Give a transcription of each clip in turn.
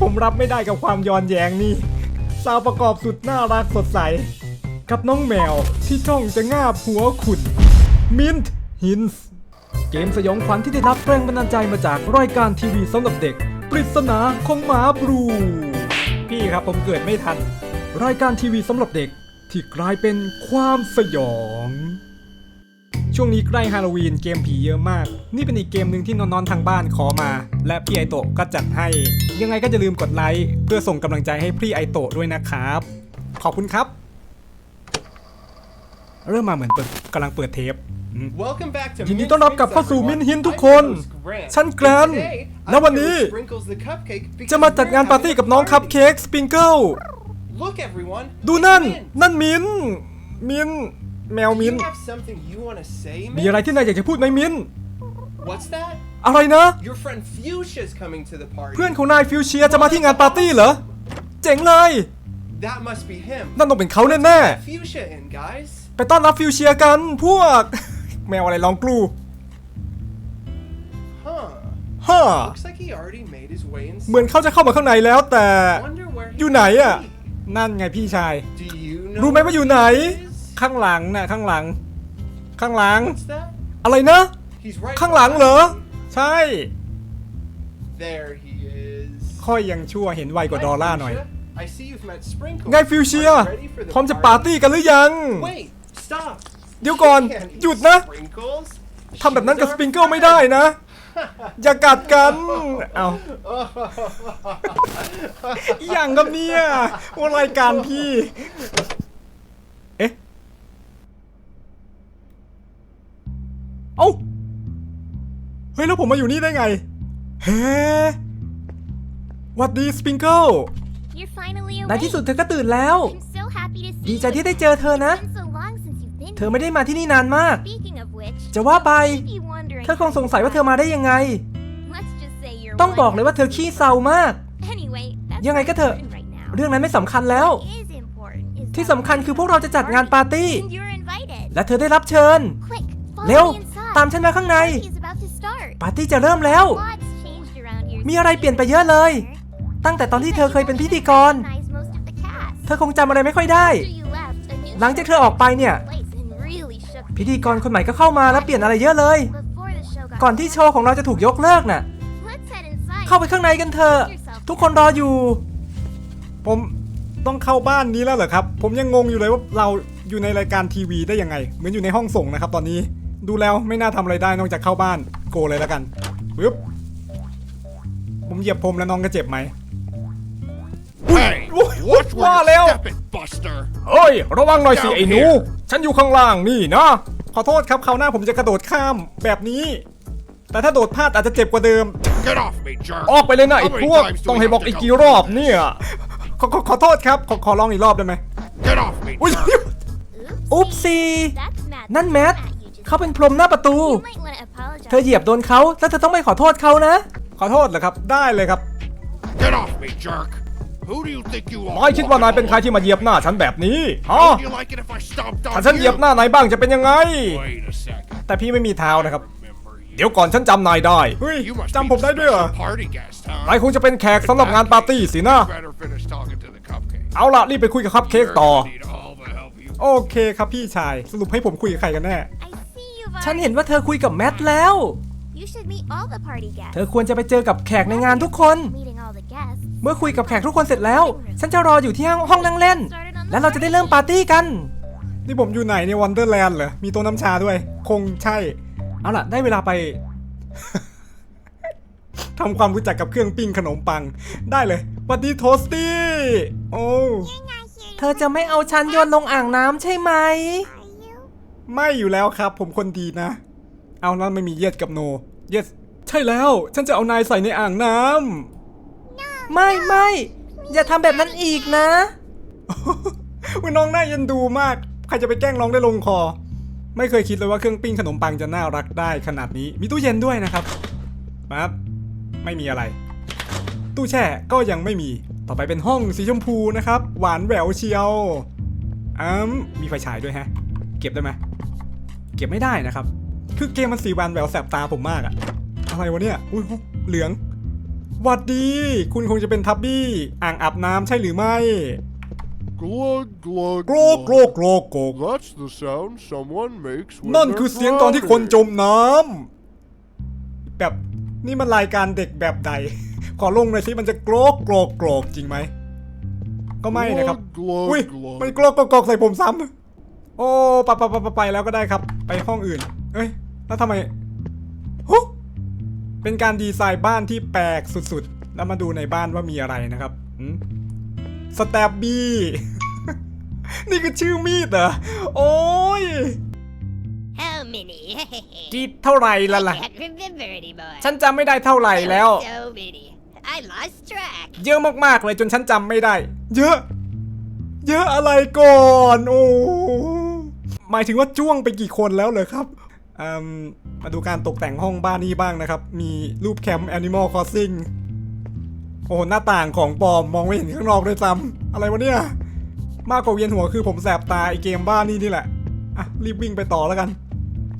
ผมรับไม่ได้กับความย้อนแย้งนี่สาวประกอบสุดน่ารักสดใส กับน้องแมวที่จ้องจะงาบหัวขุนมินท์ฮินส์เกมสยองขวัญที่ได้รับแรงบันดาลใจมาจากรายการทีวีสำหรับเด็ก ปริศนาของหมาบรู พี่ครับผมเกิดไม่ทัน รายการทีวีสำหรับเด็กที่กลายเป็นความสยอง ช่วงนี้ใกล้ฮาโลวีนเกมผีเยอะมาก นี่เป็นอีกเกมหนึ่งที่น้องๆทางบ้านขอมา และพี่ไอโตะก็จัดให้ ยังไงก็จะลืมกดไลค์เพื่อส่งกำลังใจให้พี่ไอโตะด้วยนะครับ ขอบคุณครับ เริ่มมาเหมือนเปิดกำลังเปิดเทป Welcome back to ยินดี Mint ต้อนรับกลับ Hints, เข้าสู่ everyone. Mint Hint ทุก I'm คน your host, Grant. ฉันแกรน And today, และ I'm วัน gonna นี้ sprinkles the cupcake because จะมาจัดงาน we're ปาร์ตี้ having กับน้อง a คัพ party เค้กสปริงเกิล together. Look everyone ดู it's นั่น Mint. นั่นมินมิน แมว Do มิน you have something you want to say มี Mint? อะไรที่นายอยากจะพูดไหมมิน What's that อะไรนะ Your friend Fuchsia's coming to the party เพื่อนของนายฟิวเชียจะมาที่งานปาร์ตี้เหรอ เจ๋งเลย That must be him นั่นต้องเป็นเขาแน่ Fuchsia in guys ๆ ไปต้อนรับฟิวเชียกันพวก แมวอะไรร้องกลู Huh ฮ่า Looks like he already made his way เหมือน inside เขาจะเข้ามาข้างในแล้วแต่ Wonder where he อยู่ไหน might อะ be. นั่นไงพี่ชาย Do you know รู้ไหมว่าอยู่ไหน where he is? ข้างหลังน่ะข้างหลัง ข้างหลัง What's that อะไรนะ He's right ข้างหลังเหรอ ใช่ There he is ค่อยยังชั่วเห็นไวกว่าดอลลาร์หน่อย I see you've met Sprinkles. ไงฟิวเชีย Are you ready for the พร้อมจะปาร์ตี้กันหรือยัง Wait, stop. เดี๋ยวก่อน She can't eat หยุดนะ Sprinkles. ทำแบบนั้นกับ She's ส our ปริงเกิลไม่ได้นะ อย่ากัดกัน เอา friend. อย่างกับเนี่ยว่ารายการพี่ เอ้า เฮ้ย แล้วผมมาอยู่นี่ได้ไง เฮ้หวัดดีสปริงเกิล You're finally ใน awake. ที่สุดเธอก็ตื่นแล้ว I'm so happy to see ดีใจ you. ที่ได้เจอเธอนะ It's been so long since you've been เธอไม่ได้มาที่นี่นานมาก here. Speaking of which, จะว่าไป you may be wondering เธอคงสงสัยว่าเธอมาได้ยังไง Let's just say you're ต้องบอกเลย wondering. ว่าเธอขี้เศร้ามาก Anyway, that's ยังไง not ก็เถอะ important right now. เรื่องนั้นไม่สำคัญแล้ว What is important is ที่ that สำคัญคือพวกเราจะจัดงานปาร์ตี้ and you're invited. และเธอได้รับเชิญ Quick, follow เร็ว me inside. ตามฉันมาข้างใน The party is about to start. ปาร์ตี้จะเริ่มแล้ว Lots changed around here มีอะไรเปลี่ยนไปเยอะเลย ตั้งแต่ตอนที่เธอเคยเป็นพิธีกร Recognize most of the cast. เธอคงจำอะไรไม่ค่อยได้ After you left, a new หลังจากเธอออกไปเนี่ย place and really shook พิธีกรคนใหม่ก็เข้ามาแล้วเปลี่ยนอะไรเยอะเลย before the show got ก่อนที่โชว์ของเราจะถูกยกเลิกน่ะ Let's head inside. เข้าไปข้างในกันเถอะ ทุกคนรออยู่ ผมต้องเข้าบ้านนี้แล้วเหรอครับ ผมยังงงอยู่เลยว่าเราอยู่ในรายการทีวีได้ยังไง เหมือนอยู่ในห้องส่งนะครับตอนนี้ ดูแล้วไม่น่าทำอะไรได้นอกจากเข้าบ้านโกเลยแล้วกันปึ๊บผมเหยียบพรมแล้วน้องก็เจ็บไหม Hey, Wha- watch where Wow, you're Leo. stepping, Buster. เอ้ย ระวังหน่อยสิ Down ไอ้หนู here ฉันอยู่ข้างล่างนี่นะ ขอโทษครับคราวหน้าผมจะกระโดดข้ามแบบนี้ แต่ถ้าโดดพลาดอาจจะเจ็บกว่าเดิม Get off me, jerk. ออกไปเลยนะ ไอ้ How many พวก times do ต้อง we ให้ have บอก to อีก go กี่ through รอบ this? เนี่ย ขอขอขอโทษครับ ขอขอลองอีกรอบได้ไหม Get off me, อุ้ย jerk. อุ๊บซี That's Matt. นั่นแมท Matt you just เขาเป็นพรมหน้าประตู You might want to apologize. เธอเหยียบโดนเขาแล้วเธอต้องไม่ขอโทษเขานะ ขอโทษเหรอครับ ได้เลยครับ Get off me, jerk. Who do you think you are? นายคิดว่านายเป็นใครที่มาเหยียบหน้าฉันแบบนี้ฮะ How would you like it if I stomped ถ้า on ฉันเหยียบหน้านายบ้างจะเป็นยังไง Wait a second. แต่พี่ไม่มีเท้านะครับ Remember you. เดี๋ยวก่อนฉันจำนายได้ เฮ้ย You must จำ be ผม the ได้ด้วยเหรอ special party guest, huh? นายคงจะเป็นแขกสำหรับงานปาร์ตี้สินะ Better finish talking to the cupcake. เอาล่ะรีบไปคุยกับคัพเค้ก You're ต่อ gonna need all the help you โอเคครับพี่ชาย สรุปให้ผมคุยกับใครกันแน่ I see you've ฉัน already- เห็นว่าเธอคุยกับแมทแล้ว You should meet all the party guests. เธอควรจะไปเจอกับแขกในงานทุกคน Meeting all the guests. เมื่อคุยกับแขกทุกคนเสร็จแล้ว ฉันจะรออยู่ที่ห้องนั่งเล่น แล้วเราจะได้เริ่มปาร์ตี้กัน นี่ผมอยู่ไหนในวันเดอร์แลนด์เหรอ มีโต๊ะน้ำชาด้วย คงใช่ เอาล่ะ ได้เวลาไปทำความรู้จักกับเครื่องปิ้งขนมปัง ได้เลยหวัดดีโทสตี้ โอ้ เธอจะไม่เอาฉันโยนลงอ่างน้ำใช่ไหม ไม่อยู่แล้วครับ ผมคนดีนะ เอาแล้วไม่มีเยสกับโน เยสใช่แล้ว ฉันจะเอานายใส่ในอ่างน้ำไม่ไม่อย่าทำแบบนั้นอีกนะว่าน้องน่าเย็นดูมาก ใครจะไปแกล้งน้องได้ลงคอ ไม่เคยคิดเลยว่าเครื่องปิ้งขนมปังจะน่ารักได้ขนาดนี้ มีตู้เย็นด้วยนะครับปั๊บไม่มีอะไร ตู้แช่ก็ยังไม่มี ต่อไปเป็นห้องสีชมพูนะครับ หวานแหววเชียวอืมมีไฟฉายด้วยฮะ เก็บได้ไหมเก็บไม่ได้นะครับ คือเกมมันสีหวานแหววแสบตาผมมากอะอะไรวะเนี่ยอุ้ยเหลืองหวัดดี คุณคงจะเป็นทับบี้ อ่างอาบน้ำใช่หรือไม่ Glug, glug, โกรกโกรกโกรกโกรก That's the sound someone makes when นั่น they're คือเสียงตอนที่คนจ drowning. มน้ำแบบนี่มันรายการเด็กแบบใด ขอลงหน่อยสิมันจะโกรกโกรกโกรกจริงไหม ก็ไม่นะครับ Glug, glug, อุ้ย glug. มันโกรกโกรกโกรกใส่ผมซ้ำ โอ้ไปไปไปไปไปแล้วก็ได้ครับ ไปห้องอื่น เอ้ย แล้วทำไมฮุเป็นการดีไซน์บ้านที่แปลกสุดๆ แล้วมาดูในบ้านว่ามีอะไรนะครับสแตบบี้นี่คือชื่อมีดเหรอ โอ้ย How many? กี่เท่าไหร่ละล่ะ Can't remember anymore. ฉันจำไม่ได้เท่าไหร่แล้ว So many. I lost track. เยอะมากๆเลยจนฉันจำไม่ได้ เยอะ เยอะอะไรก่อน โอ้ หมายถึงว่าจ้วงไปกี่คนแล้วเลยครับอืมมาดูการตกแต่งห้องบ้านนี้บ้างนะครับ มีรูปแคมป์ Animal Crossing โอ้โหหน้าต่างของปอมมองไม่เห็นข้างนอกด้วยซ้ำอะไรวะเนี่ย มากกว่าเวียนหัวคือผมแสบตาไอเกมบ้านนี่นี่แหละ อะ รีบวิ่งไปต่อแล้วกัน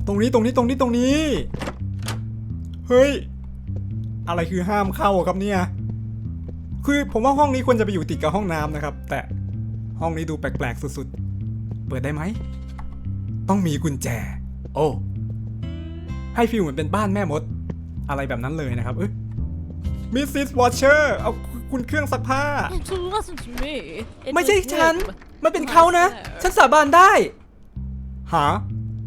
ตรงนี้ตรงนี้ตรงนี้ตรงนี้ เฮ้ย อะไรคือห้ามเข้าครับเนี่ย คือผมว่าห้องนี้ควรจะไปอยู่ติดกับห้องน้ำนะครับ แต่ห้องนี้ดูแปลกๆสุดๆ เปิดได้ไหม ต้องมีกุญแจ โอ้ ให้ฟีลเหมือนเป็นบ้านแม่มด อะไรแบบนั้นเลยนะครับเอ้ยมิสซิสวอชเชอร์เอาคุณเครื่องซักผ้า It wasn't me. It ไม่ใช่ was ฉัน him. มันเป็นเขานะ ฉันสาบานได้หา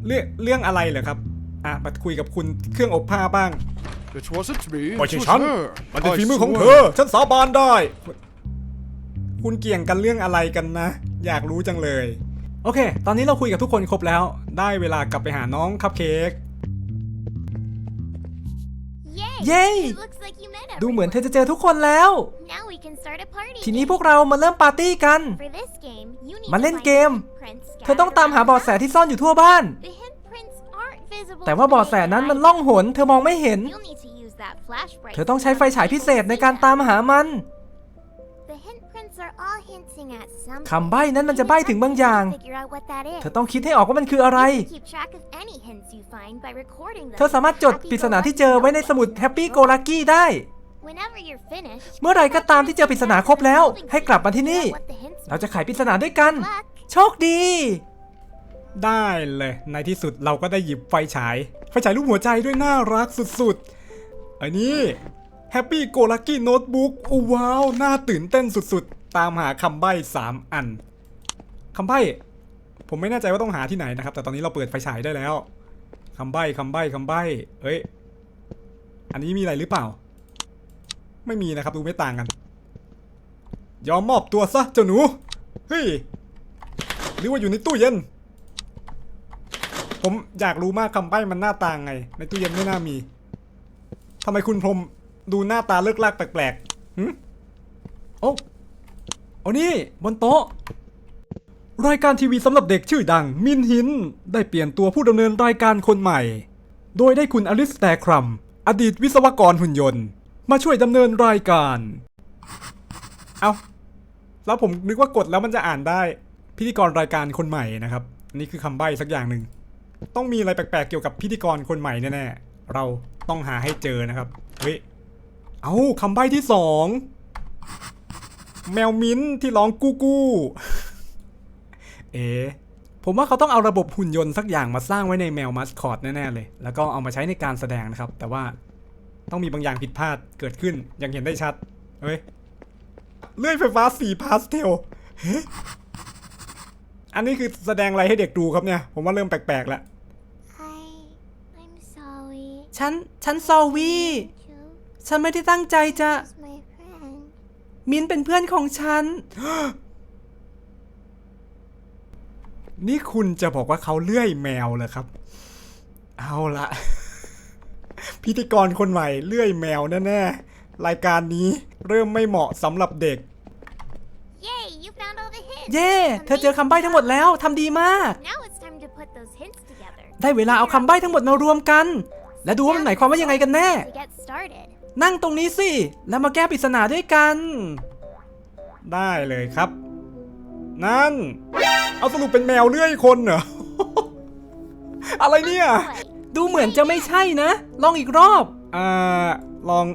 เรื่องเรื่องอะไรเหรอครับ อะมาคุยกับคุณเครื่องอบผ้าบ้าง It wasn't me. ไม่ It ใช่ was ฉัน her. มันเป็น I ฝีมือของ swear. เธอ ฉันสาบานได้ คุณเกี่ยงกันเรื่องอะไรกันนะ อยากรู้จังเลย โอเค ตอนนี้เราคุยกับทุกคนครบแล้ว ได้เวลากลับไปหาน้องคัพเค้ก Yay! Yay! It looks like you met ดูเหมือนเธอ everyone. จะเจอทุกคนแล้ว Now we can start a party. ทีนี้พวกเรามาเริ่มปาร์ตี้กัน For this game, you need มา to เล่น find เกม prints เธอต้อง scattered ตามหา around เบาะแสที่ซ่อนอยู่ทั่วบ้าน The hint prints aren't visible แต่ว่า to เบาะ the แสนั้น naked มัน eye. ล่องหน เธอมองไม่เห็น You'll need to use that flashlight เธอต้องใช้ไฟฉายพิเศษในการตามหามัน The hint prints are all hinting at something. คำใบ้นั้นมันจะใบ้ถึงบางอย่าง Figure out what that is. เธอต้องคิดให้ออกว่ามันคืออะไร You can keep track of any hints you find by recording them. เธอสามารถจดปริศนาที่เจอไว้ในสมุดแฮปปี้โกลักกี้ได้ Whenever you're finished, เมื่อไหรก็ตามที่เจอปริศนาครบแล้ว ให้กลับมาที่นี่ figure out what the hints เราจะไขปริศนาด้วยกัน Luck. โชคดี ได้เลย ในที่สุดเราก็ได้หยิบไฟฉาย ไฟฉายรูปหัวใจด้วยน่ารักสุดๆ อันนี้ Happy Go Lucky Notebook โอ้ว้าว น่าตื่นเต้นสุดๆ ตามหาคำใบ้3อันคำใบ้ผมไม่แน่ใจว่าต้องหาที่ไหนนะครับ แต่ตอนนี้เราเปิดไฟฉายได้แล้วคำใบ้คำใบ้คำใบ้เอ้ย อันนี้มีอะไรหรือเปล่า ไม่มีนะครับดูไม่ต่างกัน ยอมมอบตัวซะเจ้าหนู เฮ้ยหรือว่าอยู่ในตู้เย็น ผมอยากรู้มากคำใบ้มันหน้าตาไง ในตู้เย็นไม่น่ามีทำไมคุณพรมดูหน้าตาเลิกลากแปลกๆหึโอ้ โอ้นี่บนโต๊ะ รายการทีวีสำหรับเด็กชื่อดัง มินหิน ได้เปลี่ยนตัวผู้ดำเนินรายการคนใหม่ โดยได้คุณอลิสแตครัม อดีตวิศวกรหุ่นยนต์ มาช่วยดำเนินรายการ เอาแล้วผมนึกว่ากดแล้วมันจะอ่านได้ พิธีกรรายการคนใหม่นะครับ นี่คือคำใบ้สักอย่างหนึ่ง ต้องมีอะไรแปลกๆเกี่ยวกับพิธีกรคนใหม่แน่ๆ เราต้องหาให้เจอนะครับ เฮ้ย เอาคำใบ้ที่สอง แมวมิ้นท์ที่ร้องกู้กู้เอ๊ะผมว่าเขาต้องเอาระบบหุ่นยนต์สักอย่างมาสร้างไว้ในแมวมัสคอตแน่ๆเลย แล้วก็เอามาใช้ในการแสดงนะครับ แต่ว่าต้องมีบางอย่างผิดพลาดเกิดขึ้นอย่างเห็นได้ชัด เฮ้ย เลื่อยไฟฟ้าสีพาสเทลเฮ้อันนี้คือแสดงอะไรให้เด็กดูครับเนี่ย ผมว่าเริ่มแปลกๆแล้ว I, I'm sorry. ฉัน ฉันซอวี You ฉันไม่ได้ตั้งใจจะ was my friend. มินเป็นเพื่อนของฉัน นี่คุณจะบอกว่าเขาเลื่อยแมวเหรอครับ เอาละ พิธีกรคนใหม่เลื่อยแมวแน่ๆ รายการนี้เริ่มไม่เหมาะสำหรับเด็ก Yay, you found all the hints. เย่เธอเจอคำใบ้ทั้งหมดแล้วทำดีมาก Now it's time to put those hints together. ได้เวลาเอาคำใบ้ทั้งหมดมารวมกัน และดูว่ามันหมายความว่ายังไงกันแน่ To get started. นั่งตรงนี้สิ แล้วมาแก้ปริศนาด้วยกัน ได้เลยครับ นั่น เอาสรุปเป็นแมวเลื่อยคนเหรอ อะไรเนี่ย Wait, ดูเหมือนจะไม่ใช่นะ ลองอีกรอบ อ่า ลอง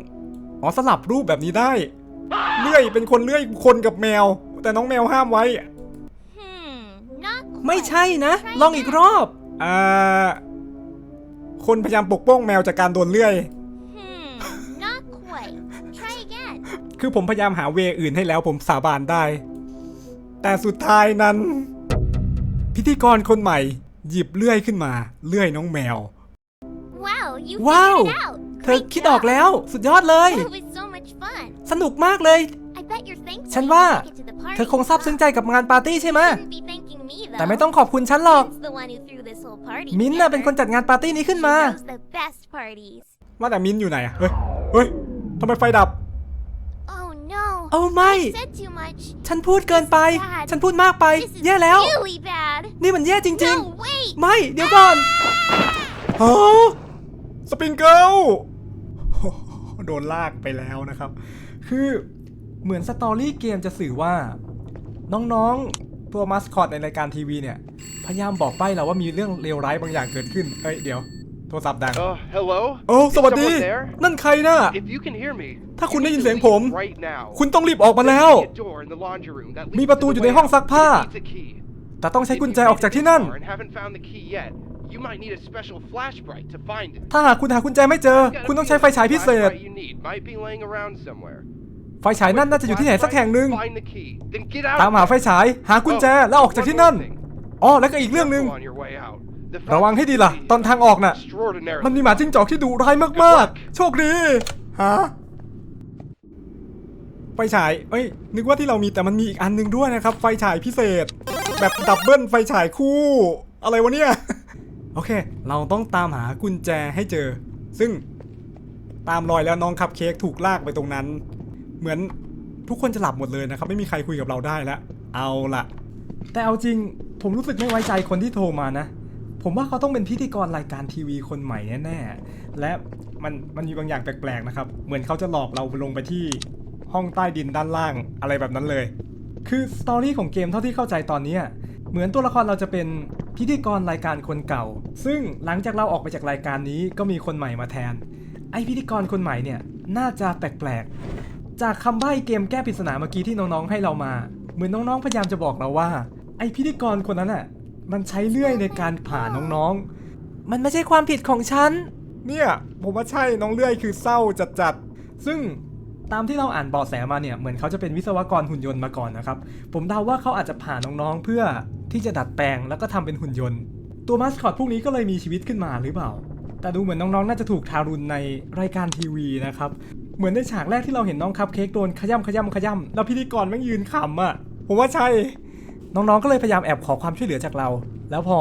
อ๋อสลับรูปแบบนี้ได้ เลื่อยเป็นคนเลื่อยคนกับแมว แต่น้องแมวห้ามไว้ Hmm, not ไม่ quite. ใช่นะ ลองอีกรอบ อ่า คนพยายามปกป้องแมวจากการโดนเลื่อย คือผมพยายามหาเวอื่นให้แล้วผมสาบานได้ แต่สุดท้ายนั้น พิธีกรคนใหม่ หยิบเลื่อยขึ้นมา เลื่อยน้องแมว Wow, you Wow. figured it out. เธอ Great คิดออก job. แล้ว สุดยอดเลย That was so much fun. สนุกมากเลย I bet you're thankful ฉัน you ว่า make it to the party. เธอคงซาบซึ้งใจกับงานปาร์ตี้ใช่ไหม Shouldn't be thanking me, though. แต่ไม่ต้องขอบคุณฉันหรอก Min's the one who threw this whole party มิ้นท์น่ะ together. เป็นคนจัดงานปาร์ตี้นี้ขึ้น She มา throws the best parties. ว่าแต่มิ้นท์อยู่ไหนอะเฮ้ย เฮ้ยทำไมไฟดับ Oh no. โอ้ไม่ I said too much. ฉันพูดเกินไป ฉันพูด m ากไป This is แย่แล้ว really bad. นี่มันแย่จริง No, wait. ๆไม่ เดี๋ยวก่อนฮะสปริงเกิลโอ้โหโดนลากไปแล้วนะครับ คือเหมือนสตอรี่เกมจะสื่อว่า น้องๆ ตัวมาสคอตในรายการทีวีเนี่ย พยายามบอกใบ้เราว่ามีเรื่องเลวร้ายบางอย่างเกิดขึ้น เอ้ยเดี๋ยว โทรศัพท์ดัง Uh, hello? โอ้ส Is วัสดี someone there? นั่นใครน่ะ If you can hear me, ถ้าคุณ you ได้ยิน need เสียง to ผม leave right now. คุณต้องรีบออกมาแล้ว There's a door in the laundry room that มี leads ประตู to อ the ยู่ในห้อง warehouse, ซักผ้า but it needs a key. แต่ต้องใช้ If กุญ you แจออก made จาก it ที่ this นั่น far and haven't found the key yet, you might need a special flashlight to find it. ถ้าหากคุณหากุญแจไม่เจอ Gotta คุณต้อง be ใช้ a ไฟฉายพิเศษ flashlight you need might be laying around somewhere. ไฟฉายนั่นน่าจะอยู่ที่ไหนสักแห่งหนึ่ง Find the key, then get out ตาม of หา there. ไฟฉาย หากุญแจแล้วออกจากที่นั่นอ๋อ แล้วก็อีกเรื่องหนึ่ง Careful on your way out. The ระวังให้ดีล่ะ ตอนทางออกน่ะ extraordinarily มันมีหมาจิ้งจอกที่ดุร้ายมากๆ โชคดี ฮะ ไฟฉาย เอ้ย นึกว่าที่เรามีแต่มันมีอีกอันหนึงด้วยนะครับ ไฟฉายพิเศษ แบบดับเบิลไฟฉายคู่ อะไรวะเนี่ย โอเค เราต้องตามหากุญแจให้เจอ ซึ่งตามรอยแล้วน้องคัพเค้กถูกลากไปตรงนั้น เหมือนทุกคนจะหลับหมดเลยนะครับ ไม่มีใครคุยกับเราได้แล้ว เอาล่ะแต่เอาจริงผมรู้สึกไม่ไว้ใจคนที่โทรมานะ ผมว่าเขาต้องเป็นพิธีกรรายการทีวีคนใหม่แน่ๆ และมันมันมีบางอย่างแปลกๆนะครับ เหมือนเขาจะหลอกเราลงไปที่ห้องใต้ดินด้านล่างอะไรแบบนั้นเลย คือสตอรี่ของเกมเท่าที่เข้าใจตอนนี้ เหมือนตัวละครเราจะเป็นพิธีกรรายการคนเก่า ซึ่งหลังจากเราออกไปจากรายการนี้ก็มีคนใหม่มาแทน ไอพิธีกรคนใหม่เนี่ยน่าจะแปลกๆ จากคำใบ้เกมแก้ปริศนาเมื่อกี้ที่น้องๆให้เรามา เหมือนน้องๆพยายามจะบอกเราว่า ไอพิธีกรคนนั้นอะ มันใช้เลื่อยในการผ่าน้องๆ มันไม่ใช่ความผิดของฉัน เนี่ย ผมว่าใช่น้องเลื่อยคือเศร้าจัดๆ ซึ่งตามที่เราอ่านเบาะแสมาเนี่ย เหมือนเขาจะเป็นวิศวกรหุ่นยนต์มาก่อนนะครับ ผมเดาว่าเขาอาจจะผ่าน้องๆ เพื่อที่จะดัดแปลงแล้วก็ทำเป็นหุ่นยนต์ ตัวมาสคอตพวกนี้ก็เลยมีชีวิตขึ้นมาหรือเปล่า แต่ดูเหมือนน้องๆ น่าจะถูกทารุณในรายการทีวีนะครับ เหมือนในฉากแรกที่เราเห็นน้องคัพเค้กโดนขย่ำขย่ำขย่ำแล้วพิธีกรแม่งยืนขำอะ ผมว่าใช่ น้องๆ ก็เลยพยายามแอบขอความช่วยเหลือจากเรา แล้วพอ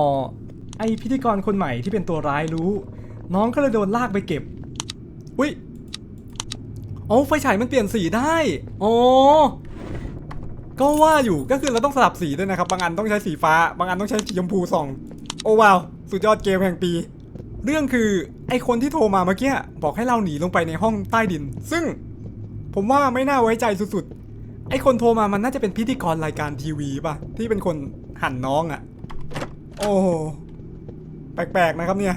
ไอพิธีกรคนใหม่ที่เป็นตัวร้ายรู้ น้องก็เลยโดนลากไปเก็บ อุ้ยโอ้ไฟฉายมันเปลี่ยนสีได้โอ้ก็ว่าอยู่ ก็คือเราต้องสลับสีด้วยนะครับ บางอันต้องใช้สีฟ้า บางอันต้องใช้สีชมพูส่อง โอ้ว้าว สุดยอดเกมแห่งปี เรื่องคือไอคนที่โทรมาเมื่อกี้บอกให้เราหนีลงไปในห้องใต้ดิน ซึ่งผมว่าไม่น่าไว้ใจสุด ไอคนโทรมามันน่าจะเป็นพิธีกรรายการทีวีป่ะ ที่เป็นคนหั่นน้องอะ่ะ โอ้แปลกๆนะครับเนี่ย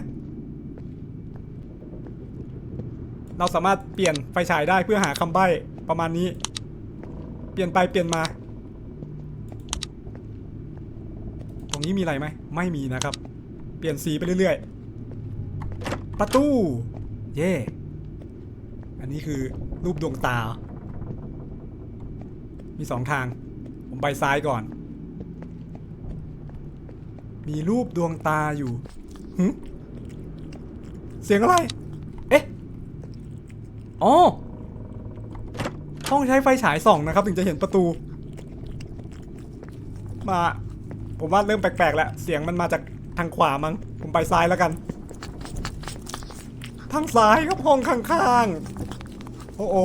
เราสามารถเปลี่ยนไฟฉายได้เพื่อหาคำใบ้ประมาณนี้ เปลี่ยนไปเปลี่ยนมา ตรงนี้มีอะไรไหม ไม่มีนะครับ เปลี่ยนสีไปเรื่อยๆ ประตู เย่อันนี้คือรูปดวงตา มีสองทาง ผมไปซ้ายก่อน มีรูปดวงตาอยู่หึเสียงอะไร เอ๊ะ อ๋อ ต้องใช้ไฟฉายส่องนะครับ ถึงจะเห็นประตู มา ผมว่าเริ่มแปลกๆแล้ว เสียงมันมาจากทางขวามั้ง ผมไปซ้ายแล้วกัน ทางซ้ายครับห้องข้างๆ โอ้โอ้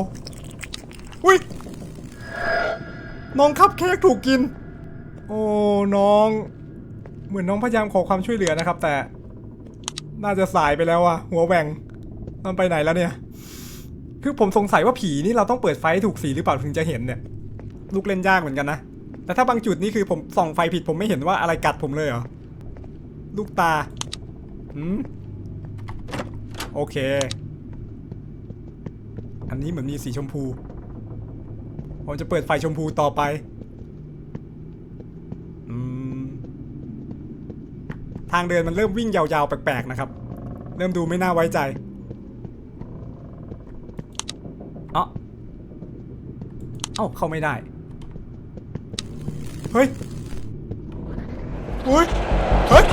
น้องคัพเค้กถูกกิน โอ้น้อง เหมือนน้องพยายามขอความช่วยเหลือนะครับ แต่ น่าจะสายไปแล้วอะหัวแหว่งมันไปไหนแล้วเนี่ย คือผมสงสัยว่าผีนี่เราต้องเปิดไฟถูกสีหรือเปล่าถึงจะเห็นเนี่ย ลูกเล่นยากเหมือนกันนะแต่ถ้าบางจุดนี่คือผมส่องไฟผิดผมไม่เห็นว่าอะไรกัดผมเลยเหรอลูกตาหืมโอเค อันนี้เหมือนมีสีชมพู ผมจะเปิดไฟชมพูต่อไปอทางเดินมันเริ่มวิ่งยาวๆ แปลกๆ นะครับ เริ่มดูไม่น่าไว้ใจเอ้าเอ้าเข้าไม่ได้ เฮ้ยเฮ้ย เฮ้ย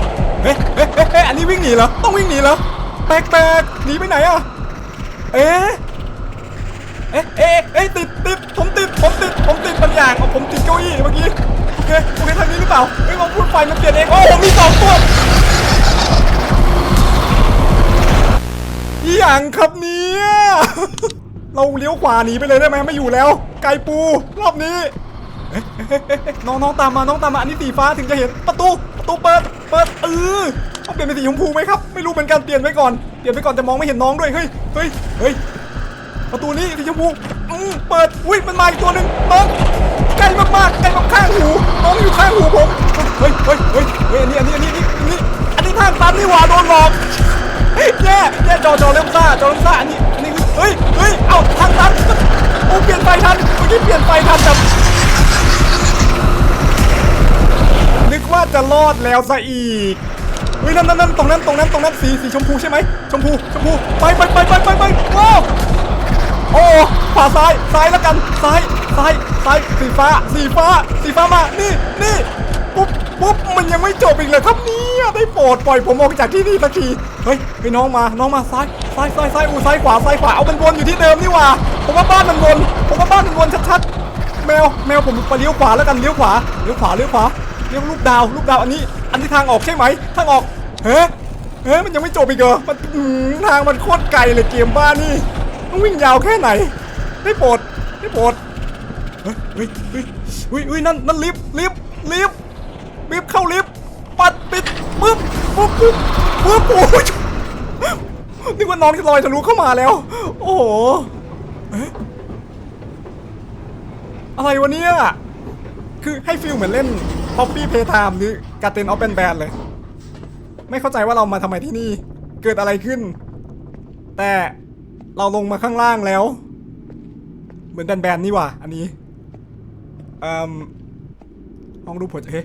เฮ้ยเฮ้ยเฮ้ยอันนี้วิ่งหนีเหรอ ต้องวิ่งหนีเหรอ แปลกๆ หนีไปไหนอะ เอ๊ะ เอ๊ะเอ๊ะเอ๊ะติดติดผมติดผมติดผมติดบางอย่างเอาผมติดเก้าอี้เมื่อกี้โอเคโอเคทางนี้หรือเปล่าเฮ้ยลองพูดไฟมันเปลี่ยนเองโอ้ผมมีสองตัวอย่างครับเนี่ยเราเลี้ยวขวาหนีไปเลยได้ไหมไม่อยู่แล้ว ไก่ปูรอบนี้น้องน้องตามมาน้องตามมาอันนี้สีฟ้าถึงจะเห็นประตูประตูเปิดเปิดเออต้องเปลี่ยนเป็นสีชมพูไหมครับ ไม่รู้เหมือนกันเปลี่ยนไว้ก่อนเปลี่ยนไปก่อนจะมองไม่เห็นน้องด้วยเฮ้ยเฮ้ยเฮ้ย ประตูนี้สีชมพูอืมเปิดอุ้ยมันมาอีกตัวหนึ่งน้องใกล้มากๆใกล้มาข้างหูน้องอยู่ข้างหูผมเฮ้ยเฮ้ยเฮ้ยเฮ้ยอันนี้อันนี้อันนี้อันนี้อันนี้ทางตันนี่หว่าโดนหลอกแย่แย่จอจอเริ่มซ่าจอเริ่มซ่าอันนี้อันนี้คือเฮ้ยเฮ้ยเอ้าทางตันโอ้เปลี่ยนไฟทันเมื่อกี้เปลี่ยนไฟทันแบบนึกว่าจะรอดแล้วซะอีกเฮ้ยนั่นนั่นนั่นตรงนั้นตรงนั้นตรงนั้นสีสีชมพูใช่ไหมชมพูชมพูไปไปไปไปไปไปว้าว โอ้ขวาซ้ายซ้ายแล้วกันซ้ายซ้ายซ้ายสีฟ้าสีฟ้าสีฟ้ามานี่นี่ปุ๊บปุ๊บมันยังไม่จบอีกเลยครับเนี่ยได้โปรดปล่อยผมออกจากที่นี่สักทีเฮ้ยไปน้องมาน้องมาซ้ายซ้ายซ้ายซ้ายอูซ้ายขวาซ้ายขวาเอามันวนอยู่ที่เดิมนี่หว่าผมว่าบ้านมันวนผมว่าบ้านมันวนชัดๆแมวแมวผมไปเลี้ยวขวาแล้วกันเลี้ยวขวาเลี้ยวขวาเลี้ยวขวาเลี้ยวลูกดาวลูกดาวอันนี้ อันนี้ทางออกใช่ไหมทางออกเฮ้เฮ้มันยังไม่จบอีกเหรอมันทางมันโคตรไกลเลยเกมบ้านนี่ ต้องวิ่งยาวแค่ไหน ได้โปรดได้โปรดเฮ้ยเฮ้ยเฮ้ยเฮ้ยเฮ้ยนั่นนั่นลิฟต์ลิฟต์ลิฟต์ลิฟต์เข้าลิฟต์ปัดปิดปึ๊บปึ๊บปึ๊บปึ๊บโอ้ยนึกว่าน้องจะลอยทะลุเข้ามาแล้ว โอ้โหอะไรวะเนี่ย คือให้ฟิลเหมือนเล่น Poppy Playtime หรือ Garden of Band เลย ไม่เข้าใจว่าเรามาทำไมที่นี่ เกิดอะไรขึ้น แต่ เราลงมาข้างล่างแล้ว เหมือนแบนๆนี่ว่าอันนี้อ่มห้องรูปหัวใจเฮ้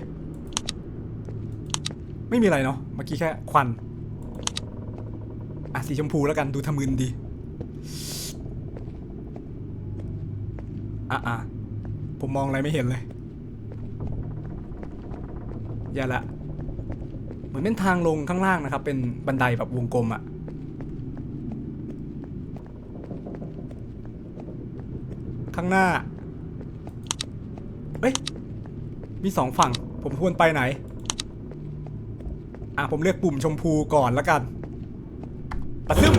ไม่มีอะไรเนาะ เมื่อกี้แค่ควัน อะสีชมพูแล้วกันดูทะมึนดี อะอะผมมองอะไรไม่เห็นเลยอย่าละ เหมือนเป็นทางลงข้างล่างนะครับ เป็นบันไดแบบวงกลมอะางหน้าเอ้ย มีสองฝั่ง ผมควรไปไหน อะ ผมเลือกปุ่มชมพูก่อนล้วกันปะซึม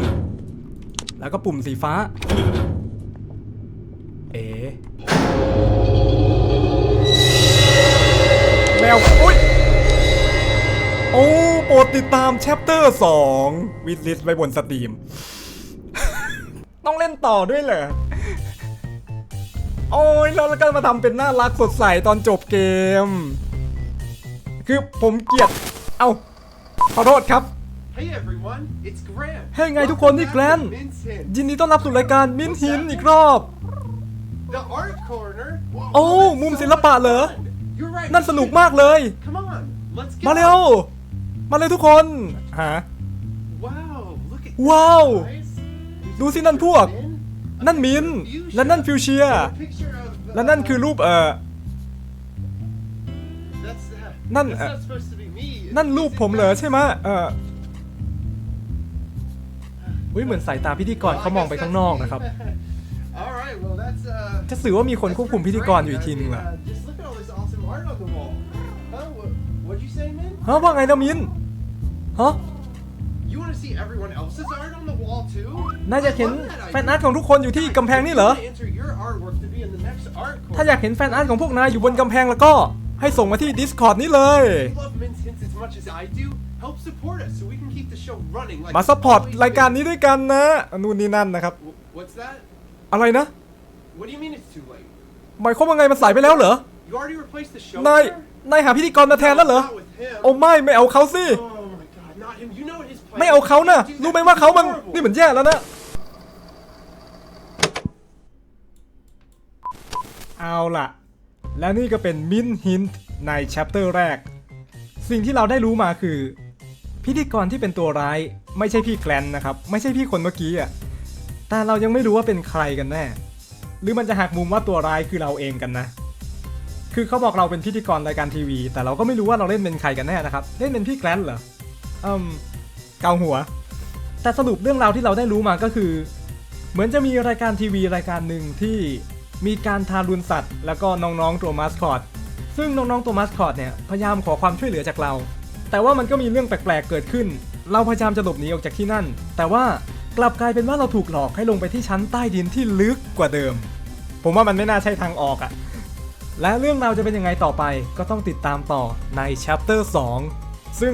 แล้วก็ปุ่มสีฟ้า เอ๋แมว อุ้ย โอ้โปรดติดตาม chapter 2วิดลิสไว้บนสตรีม ต้องเล่นต่อด้วยเหรอ โอ้ยแล้วแล้วก็มาทำเป็นน่ารักสดใสตอนจบเกม คือผมเกลียด เอ้าขอโทษครับ Hey everyone, it's Grant. เฮ้ยไงทุกคนนี่ Welcome แกรน back to Min's Hint, ยินดีต้อนรับสู่รายการมินหินอีกรอบ the art corner. โอ้มุมศิลปะเหรอ You're right. นั่นสนุกมากเลย Come on, let's get มาเร็ว out. มาเลยทุกคนหา Wow, look at ว้าว this, guys. ดูสินั่นพวก Min, นั่นมิน และนั่นฟิวเชีย และนั่นคือรูปเอ่อ นั่นนั่นรูปผมเหรอใช่ไหมเอ่ออุ้ยเหมือนสายตาพิธีกรเขามองไปข้างนอกนะครับ จะสื่อว่ามีคนควบคุมพิธีกรอยู่อีกทีนึงเหรอฮะว่าไงนะมินฮะ You want to see everyone else's art on the wall too? น่าจะ I เห็น love that แฟนอาร์ตของทุกคนอยู่ที่กำแพงนี่เหรอ idea. Enter your artwork to be in the next art ถ้าอยากเห็นแฟนอาร์ตของพวกนายอยู่บนกำแพงแล้วก็ให้ส่งมาที่ Discord นี้เลย If you love Min's Hints as much as I do, help support us so we can keep the show running like มา we ซัพพอร์ต always รายการ do. นี้ด้วยกันนะนู่นนี่นั่นนะครับ Wh- What's that? อะไรนะ What do you mean it's too late? หมายความว่าไงมันสายไปแล้วเหรอ You already replaced the show. นาย sir? นายหาพิธีกรมาแทนแล้วเหรอ Not with him. โอ้ไม่ไม่เอาเขาสิ Oh my god, not him. You know what his plan ไม่เอาเขานะรู้ไหมว่าเขามันนี่เหมือนแย่แล้วนะ เอาล่ะ แล้วนี่ก็เป็นมินฮินในแชปเตอร์แรก สิ่งที่เราได้รู้มาคือ พิธีกรที่เป็นตัวร้าย ไม่ใช่พี่แกลนนะครับ ไม่ใช่พี่คนเมื่อกี้อะแต่เรายังไม่รู้ว่าเป็นใครกันแน่ หรือมันจะหักมุมว่าตัวร้ายคือเราเองกันนะ คือเขาบอกเราเป็นพิธีกรรายการทีวี แต่เราก็ไม่รู้ว่าเราเล่นเป็นใครกันแน่นะครับ เล่นเป็นพี่แกลนเหรออืม เกาหัว แต่สรุปเรื่องราวที่เราได้รู้มาก็คือ เหมือนจะมีรายการทีวีรายการหนึ่งที่มีการทารุณสัตว์ แล้วก็น้องๆตัวมาสคอต ซึ่งน้องๆตัวมาสคอตเนี่ยพยายามขอความช่วยเหลือจากเรา แต่ว่ามันก็มีเรื่องแปลกๆเกิดขึ้น เราพยายามจะหลบหนีออกจากที่นั่น แต่ว่ากลับกลายเป็นว่าเราถูกหลอกให้ลงไปที่ชั้นใต้ดินที่ลึกกว่าเดิม ผมว่ามันไม่น่าใช่ทางออกอะและเรื่องราวจะเป็นยังไงต่อไปก็ต้องติดตามต่อใน chapter 2 ซึ่ง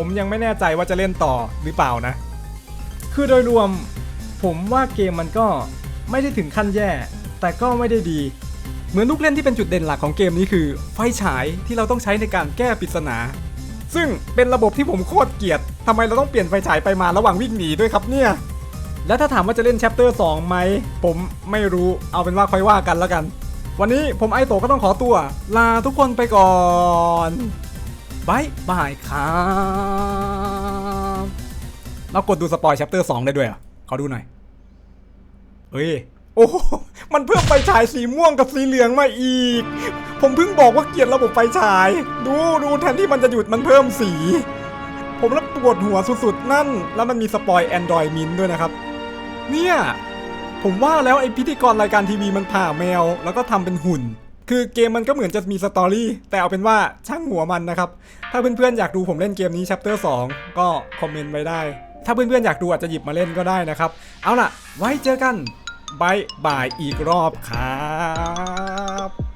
ผมยังไม่แน่ใจว่าจะเล่นต่อหรือเปล่านะ คือโดยรวมผมว่าเกมมันก็ไม่ได้ถึงขั้นแย่ แต่ก็ไม่ได้ดี เหมือนลูกเล่นที่เป็นจุดเด่นหลักของเกมนี้คือ ไฟฉายที่เราต้องใช้ในการแก้ปริศนา ซึ่งเป็นระบบที่ผมโคตรเกลียดทำไมเราต้องเปลี่ยนไฟฉายไปมาระหว่างวิ่งหนีด้วยครับเนี่ย แล้วถ้าถามว่าจะเล่น chapter 2ไหมผมไม่รู้เอาเป็นว่าค่อยว่ากันแล้วกัน วันนี้ผมไอโตะก็ต้องขอตัว ลาทุกคนไปก่อน บายบายครับเรากดดูสปอย chapter 2ได้ด้วยอะขอดูหน่อย เฮ้ย โอ้มันเพิ่มไฟฉายสีม่วงกับสีเหลืองมาอีก ผมเพิ่งบอกว่าเกลียดระบบไฟฉาย ดูดูแทนที่มันจะหยุดมันเพิ่มสี ผมแล้วปวดหัวสุดๆ นั่น แล้วมันมีสปอย Android Mint ด้วยนะครับ เนี่ย ผมว่าแล้วไอพิธีกรรายการทีวีมันผ่าแมว แล้วก็ทำเป็นหุ่น คือเกมมันก็เหมือนจะมีสตอรี่แต่เอาเป็นว่าช่างหัวมันนะครับ ถ้าเพื่อนๆอยากดูผมเล่นเกมนี้ chapter 2ก็คอมเมนต์ไว้ได้ ถ้าเพื่อนๆอยากดูอาจจะหยิบมาเล่นก็ได้นะครับ เอาล่ะ ไว้เจอกันบายบายอีกรอบครับ